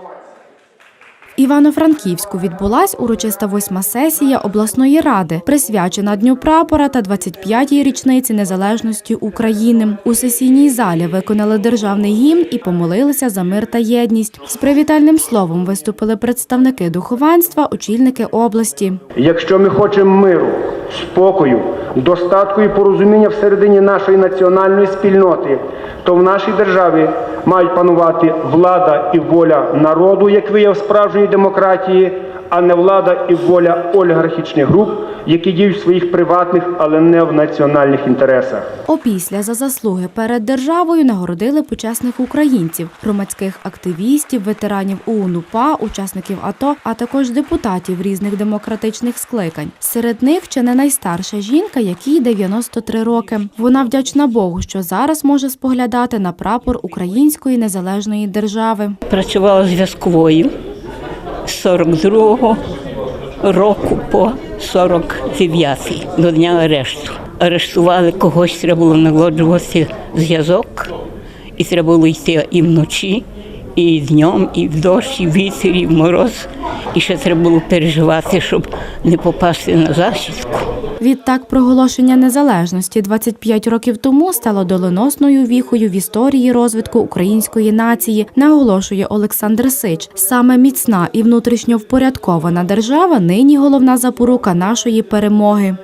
В Івано-Франківську відбулась урочиста восьма сесія обласної ради, присвячена Дню прапора та 25-й річниці незалежності України. У сесійній залі виконали державний гімн і помолилися за мир та єдність. З привітальним словом виступили представники духовенства, очільники області. Якщо ми хочемо миру, спокою, достатку і порозуміння всередині нашої національної спільноти, то в нашій державі мають панувати влада і воля народу, як вияв справжньої демократії, а не влада і воля олігархічних груп, які діють в своїх приватних, але не в національних інтересах. Опісля за заслуги перед державою нагородили почесних українців, громадських активістів, ветеранів УНУПА, учасників АТО, а також депутатів різних демократичних скликань. Серед них чи не найстарша жінка, якій 93 роки. Вона вдячна Богу, що зараз може споглядати на прапор української незалежної держави. Працювала зв'язковою з 42-го року по 49-й до дня арешту. Арештували когось, треба було налагоджувати зв'язок, і треба було йти і вночі, і днем, і в дощ, і вітер, і в мороз. І ще треба було переживати, щоб не попасти на засідку. Відтак, проголошення незалежності 25 років тому стало доленосною віхою в історії розвитку української нації, наголошує Олександр Сич. Саме міцна і внутрішньо впорядкована держава нині головна запорука нашої перемоги.